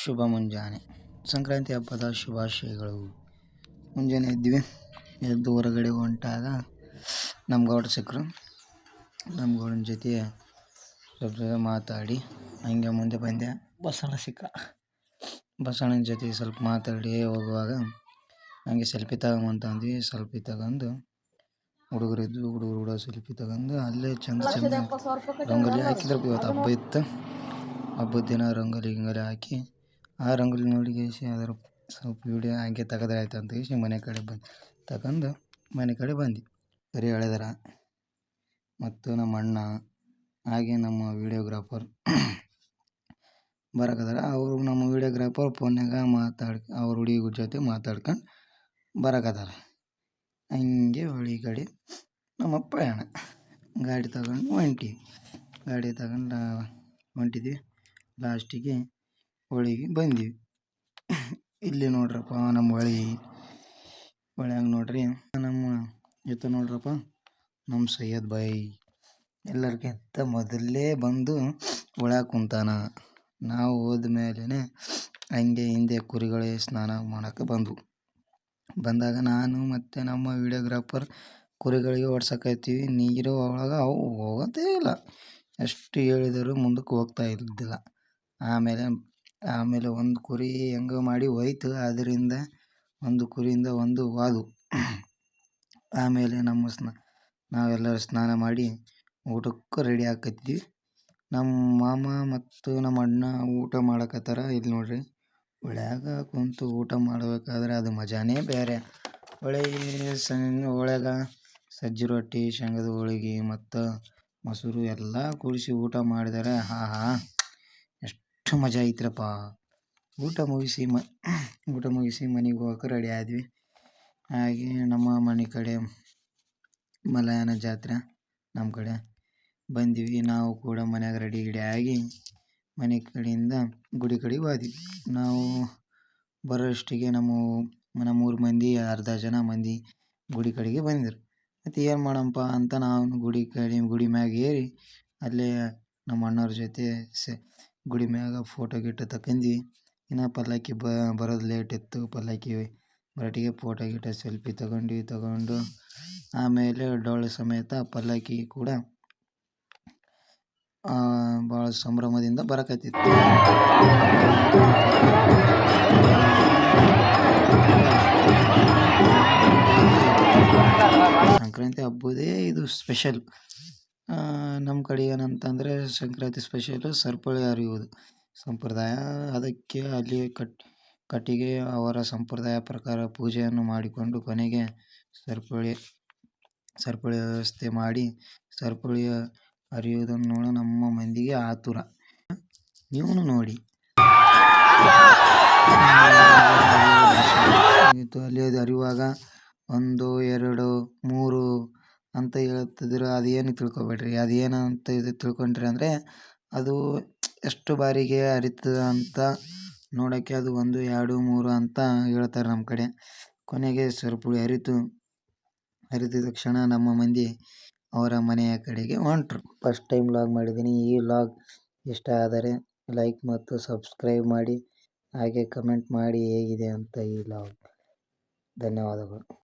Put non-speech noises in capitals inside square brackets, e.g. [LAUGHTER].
ಶುಭ ಮುಂಜಾನೆ. ಸಂಕ್ರಾಂತಿ ಹಬ್ಬದ ಶುಭಾಶಯಗಳು. ಮುಂಜಾನೆ ಇದ್ವಿ ಎದ್ದು ಹೊರಗಡೆ ಹೊಂಟಾಗ ನಮ್ಮ ಗೌಡ ಸಿಕ್ಕರು ನಮ್ಮ ಗೌಡನ ಜೊತೆ ಸ್ವಲ್ಪ ಮಾತಾಡಿ ಹಂಗೆ ಮುಂದೆ ಬಂದೆ. ಬಸಣ್ಣ ಸಿಕ್ಕ ಬಸಣ್ಣನ ಜೊತೆ ಸ್ವಲ್ಪ ಮಾತಾಡಿ ಹೋಗುವಾಗ ಹಂಗೆ ಸೆಲ್ಫಿ ತಗೊಂಬಂತಂದ್ವಿ ಸೆಲ್ಫಿ ತಗೊಂಡು ಹುಡುಗರು ಇದ್ವು. ಹುಡುಗರು ಕೂಡ ಸೆಲ್ಫಿ ತಗೊಂಡು ಅಲ್ಲೇ ಚಂದ ಚಂದ ರಂಗೋಲಿ ಹಾಕಿದ್ರು. ಇವತ್ತು ಹಬ್ಬ ಇತ್ತು. ಹಬ್ಬದ ದಿನ ರಂಗೋಲಿ ಗಿಂಗೋಲಿ ಹಾಕಿ ಆ ರಂಗೋಲಿ ನೋಡಿ ಕೇಸಿ ಅದರ ಸ್ವಲ್ಪ ವಿಡಿಯೋ ಹಂಗೆ ತೆಗೆದ್ರೆ ಆಯ್ತು ಅಂತ ಕೇಸಿ ಮನೆ ಕಡೆ ಬಂದು ತಗೊಂಡು ಮನೆ ಕಡೆ ಬಂದು. ಸರಿ ಹೇಳಿದಾರ. ಮತ್ತು ನಮ್ಮ ಅಣ್ಣ, ಹಾಗೆ ನಮ್ಮ ವೀಡಿಯೋಗ್ರಾಫರ್ [COUGHS] ಬರಕದಾರ ಅವರು ನಮ್ಮ ವೀಡಿಯೋಗ್ರಾಫರ್ ಫೋನ್ಯಾಗ ಮಾತಾಡ್, ಅವ್ರ ಹುಡುಗಿ ಜೊತೆ ಮಾತಾಡ್ಕೊಂಡು ಬರಕದಾರ ಹಂಗೆ ಹೊಳಿ ಕಡೆ ನಮ್ಮ ಪ್ರಯಾಣ. ಗಾಡಿ ತಗೊಂಡು ಹೊಂಟಿ ಗಾಡಿ ತಗೊಂಡು ಹೊಂಟಿದ್ವಿ. ಲಾಸ್ಟಿಗೆ ಹೊಳಿಗೆ ಬಂದ್ವಿ. ಇಲ್ಲಿ ನೋಡ್ರಪ್ಪ ನಮ್ಮ ಹೊಳೆ ಹೊಳ್ಯಾಗ ನೋಡ್ರಿ. ನಮ್ಮ ಈತ ನೋಡ್ರಪ್ಪ ನಮ್ಮ ಸೈಯದ್ ಬಾಯಿ. ಎಲ್ಲರಿಗಿಂತ ಮೊದಲೇ ಬಂದು ಹೊಳ್ಯಾಗ ಕುಂತಾನ. ನಾವು ಹೋದ್ಮೇಲೆ ಹಂಗೆ ಹಿಂದೆ ಕುರಿಗಳೇ ಸ್ನಾನ ಮಾಡೋಕ್ಕೆ ಬಂದವು. ಬಂದಾಗ ನಾನು ಮತ್ತು ನಮ್ಮ ವೀಡಿಯೋಗ್ರಾಫರ್ ಕುರಿಗಳಿಗೆ ಓಡ್ಸಕತ್ತೀವಿ ನೀರು ಒಳಗೆ ಅವು ಹೋಗೋದೇ ಇಲ್ಲ. ಎಷ್ಟು ಹೇಳಿದರೂ ಮುಂದಕ್ಕೆ ಹೋಗ್ತಾ ಇದ್ದಿಲ್ಲ. ಆಮೇಲೆ ಆಮೇಲೆ ಒಂದು ಕುರಿ ಹೆಂಗೋ ಮಾಡಿ ಹೋಯ್ತು ಅದರಿಂದ ಒಂದು ಕುರಿಯಿಂದ ಒಂದು ವಾದು. ಆಮೇಲೆ ನಮ್ಮ ಸ್ನಾ, ನಾವೆಲ್ಲರೂ ಸ್ನಾನ ಮಾಡಿ ಊಟಕ್ಕೆ ರೆಡಿ ಆಕತ್ತೀವಿ ನಮ್ಮ ಮಾಮ ಮತ್ತು ನಮ್ಮ ಅಣ್ಣ ಊಟ ಮಾಡಕತ್ತಾರ ಇಲ್ಲಿ ನೋಡ್ರಿ. ಹೊಳ್ಯಾಗ ಕುಂತು ಊಟ ಮಾಡಬೇಕಾದ್ರೆ ಅದು ಮಜಾನೇ ಬೇರೆ. ಹೊಳೆ ಸಣ್ಣ ಒಳಗ ಸಜ್ಜಿ ರೊಟ್ಟಿ, ಶೇಂಗದ ಹೋಳಿಗೆ ಮತ್ತು ಮೊಸರು ಎಲ್ಲ ಕೂಡಿಸಿ ಊಟ ಮಾಡಿದರೆ ಆಹಾ. ಎಷ್ಟು ಮಜಾ ಐತ್ರಪ್ಪ. ಊಟ ಮುಗಿಸಿ ಮ, ಊಟ ಮುಗಿಸಿ ಮನೆಗೆ ಹೋಗೋಕೆ ರೆಡಿ ಆದ್ವಿ. ಹಾಗೆ ನಮ್ಮ ಮನೆ ಕಡೆ ಮಲಯಾನ ಜಾತ್ರೆ ನಮ್ಮ ಕಡೆ ಬಂದ್ವಿ. ನಾವು ಕೂಡ ಮನ್ಯಾಗ ರೆಡಿ ಗಿಡಿ ಆಗಿ ಮನೆ ಕಡೆಯಿಂದ ಗುಡಿ ಕಡೆಗೆ ಹೋದ್ವಿ. ನಾವು ಬರೋಷ್ಟಿಗೆ ನಮ್ಮ, ನಮ್ಮೂರು ಮಂದಿ ಅರ್ಧ ಜನ ಮಂದಿ ಗುಡಿ ಕಡೆಗೆ ಬಂದಿದ್ರು ಮತ್ತು ಏನು ಮಾಡಪ್ಪ ಅಂತ ನಾವು ಗುಡಿ ಕಡೆ, ಗುಡಿ ಮ್ಯಾಗ ಏರಿ ಅಲ್ಲೇ ನಮ್ಮ ಅಣ್ಣವ್ರ ಜೊತೆ ಸೆ ಗುಡಿ ಮ್ಯಾಗ ಫೋಟೋ ಗಿಟೋ ತಕೊಂಡ್ವಿ ಇನ್ನು ಪಲ್ಲಕ್ಕಿ ಬರೋದು ಲೇಟ್ ಇತ್ತು, ಪಲ್ಲಕ್ಕಿ ಬರಟಿಗೆ ಫೋಟೋ ಗಿಟೋ ಸೆಲ್ಫಿ ತಗೊಂಡು ತಗೊಂಡು ಆಮೇಲೆ ಡೊಳ್ಳು ಸಮೇತ ಪಲ್ಲಕ್ಕಿ ಕೂಡ ಭಾಳ ಸಂಭ್ರಮದಿಂದ ಬರಕತ್ತಿತ್ತು. ಸಂಕ್ರಾಂತಿ ಹಬ್ಬದೇ ಇದು ಸ್ಪೆಷಲ್ ನಮ್ಮ ಕಡೆ ಏನಂತಂದರೆ ಸಂಕ್ರಾಂತಿ ಸ್ಪೆಷಲು ಸರ್ಪಳಿ ಹರಿಯುವುದು. ಸಂಪ್ರದಾಯ ಅದಕ್ಕೆ ಅಲ್ಲಿ ಕಟ್, ಕಟ್ಟಿಗೆ ಅವರ ಸಂಪ್ರದಾಯ ಪ್ರಕಾರ ಪೂಜೆಯನ್ನು ಮಾಡಿಕೊಂಡು ಕೊನೆಗೆ ಸರ್ಪಳಿ ಸರ್ಪಳಿ ವ್ಯವಸ್ಥೆ ಮಾಡಿ ಸರ್ಪಳಿಯ ಹರಿಯುವುದನ್ನು ನೋಡಿ ನಮ್ಮ ಮಂದಿಗೆ ಆತುರ. ನೀವು ನೋಡಿ. ಅಲ್ಲಿ ಅದು ಹರಿಯುವಾಗ ಒಂದು, ಎರಡು, ಮೂರು ಅಂತ ಹೇಳ್ತಿದ್ರು ಅದೇನು ತಿಳ್ಕೊಬೇಡ್ರಿ? ಅದೇನು ಅಂತ ಇದು ತಿಳ್ಕೊಂಡ್ರಿ ಅಂದರೆ ಅದು ಎಷ್ಟು ಬಾರಿಗೆ ಹರಿತದೆ ಅಂತ ನೋಡೋಕ್ಕೆ ಅದು ಒಂದು, ಎರಡು, ಮೂರು ಅಂತ ಹೇಳ್ತಾರೆ ನಮ್ಮ ಕಡೆ. ಕೊನೆಗೆ ಸರ್ಪುಳಿ ಅರಿತು ಹರಿದ ತಕ್ಷಣ ನಮ್ಮ ಮಂದಿ ಅವರ ಮನೆಯ ಕಡೆಗೆ ಹೊಂಟ್ರು. ಫಸ್ಟ್ ಟೈಮ್ ಲಾಗ್ ಮಾಡಿದ್ದೀನಿ. ಈ ಲಾಗ್ ಇಷ್ಟ ಆದರೆ ಲೈಕ್ ಮತ್ತು ಸಬ್ಸ್ಕ್ರೈಬ್ ಮಾಡಿ, ಹಾಗೆ ಕಮೆಂಟ್ ಮಾಡಿ ಹೇಗಿದೆ ಅಂತ ಈ ಲಾಗ್. ಧನ್ಯವಾದಗಳು.